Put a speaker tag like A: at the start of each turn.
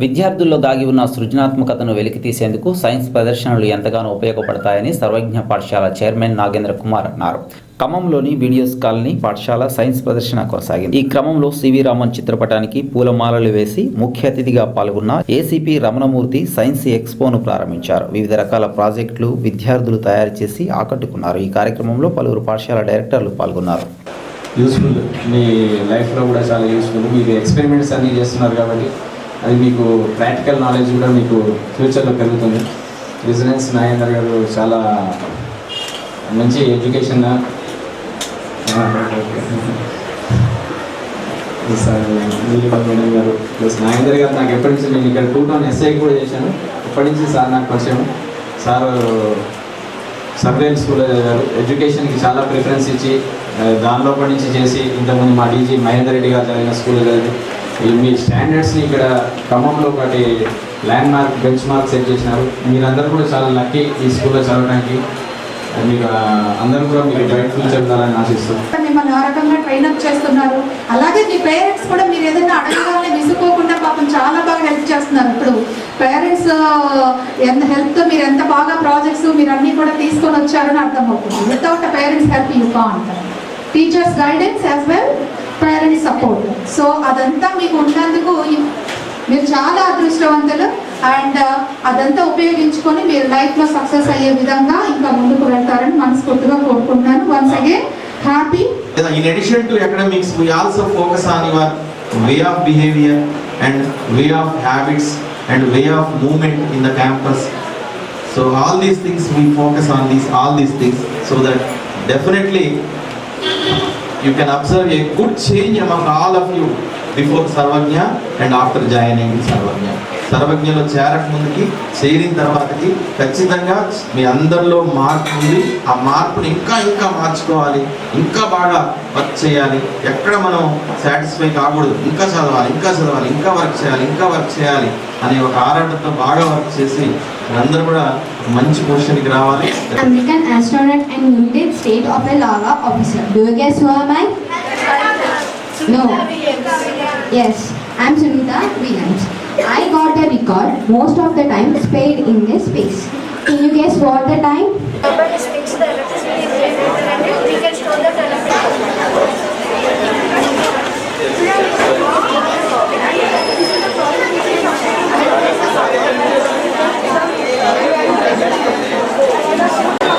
A: విద్యార్థుల్లో దాగి ఉన్న సృజనాత్మకతను వెలికి తీసేందుకు సైన్స్ ప్రదర్శనలు ఎంతగానో ఉపయోగపడతాయని సర్వజ్ఞ పాఠశాల చైర్మన్ నాగేంద్ర కుమార్ అన్నారు. ఖమ్మంలోని వీడియోస్ కాలనీ పాఠశాల సైన్స్ ప్రదర్శన కొనసాగింది. ఈ క్రమంలో సివి రామన్ చిత్రపటానికి పూలమాలలు వేసి ముఖ్య అతిథిగా పాల్గొన్న ఏసీపీ రమణమూర్తి సైన్స్ ఎక్స్పోను ప్రారంభించారు. వివిధ రకాల ప్రాజెక్టులు విద్యార్థులు తయారు చేసి ఆకట్టుకున్నారు. ఈ కార్యక్రమంలో పలువురు పాఠశాల డైరెక్టర్లు పాల్గొన్నారు.
B: యూస్ఫుల్ మీ లైఫ్లో కూడా చాలా యూస్ఫుల్. మీరు ఎక్స్పెరిమెంట్స్ అన్నీ చేస్తున్నారు కాబట్టి అది మీకు ప్రాక్టికల్ నాలెడ్జ్ కూడా మీకు ఫ్యూచర్లో పెరుగుతుంది. బిజినెస్ నాగేందర్ గారు చాలా మంచి ఎడ్యుకేషన్ సార్ నీలిమల్ మేడం గారు ప్లస్ నాగేందర్ గారు నాకు ఎప్పటి నుంచి నేను ఇక్కడ టూ టౌన్ ఎస్ఐ కూడా చేశాను. ఎప్పటి నుంచి సార్ నాకు పరిచయం. సార్ సర్వేన్ స్కూల్లో చదివారు ఎడ్యుకేషన్కి చాలా ప్రిఫరెన్స్ ఇచ్చి ఆ, నుంచి చేసి ఇంతకుముందు మా డీజీ మహేందర్ రెడ్డి గారు చదివిన స్కూల్లో చదివి మీ స్టాండర్డ్స్ని ఇక్కడ ఖమ్మంలో ఒకటి landmark benchmark set చేసినారు. మీరందరూ కూడా చాలా లక్కీ ఈ స్కూల్లో చదవడానికి. మీరు అందరూ కూడా మీరు బ్రైట్ చెప్తారని ఉండాలని ఆశిస్తున్నాను
C: మిమ్మల్ని ఆ రకంగా ట్రైన్ అప్ చేస్తున్నారు. అలాగే మీ పేరెంట్స్ కూడా మీరు ఏదైనా అడగగానే విసుకోకుండా పాపం చాలా బాగా హెల్ప్ చేస్తున్నారు. ఇప్పుడు పేరెంట్స్ ఎంత హెల్త్ మీరు ఎంత బాగా ప్రాజెక్ట్స్ మీరు అన్ని కూడా తీసుకొని వచ్చారని అర్థమవుతుంది without parents help you can't teachers guidance as well so అదంతా మీకు ఉన్నందుకు మీరు చాలా అదృష్టవంతులు అండ్ అదంతా ఉపయోగించుకొని మీరు లైఫ్లో సక్సెస్ అయ్యే విధంగా ఇంకా ముందుకు వెళ్తారని మనస్ఫూర్తిగా కోరుకుంటున్నాను once again happy
D: in addition to academics we also focus on your way of behaviour and way of habits and way of moment in the campus so all these things we focus on these all these things so that definitely you can observe a good change among all of you before Sarvagna and after joining in సర్వజ్ఞలో చేరక ముందుకి చేరిన తర్వాతకి ఖచ్చితంగా మీ అందరిలో మార్పు ఉంది. ఆ మార్పుని ఇంకా ఇంకా మార్చుకోవాలి. ఇంకా బాగా వర్క్ చేయాలి. ఎక్కడ మనం సాటిస్ఫై కాకూడదు. ఇంకా చదవాలి ఇంకా చదవాలి ఇంకా వర్క్ చేయాలి ఇంకా వర్క్ చేయాలి అనే ఒక ఆరాటంతో బాగా వర్క్ చేసి అందరూ కూడా మంచి పొజిషన్కి రావాలి
E: American astronaut and United States of a lava officer. Do you guess who am I? No. Yes, I'm Sunita Williams. I got the record most of the time spent in the space. Can you guess what the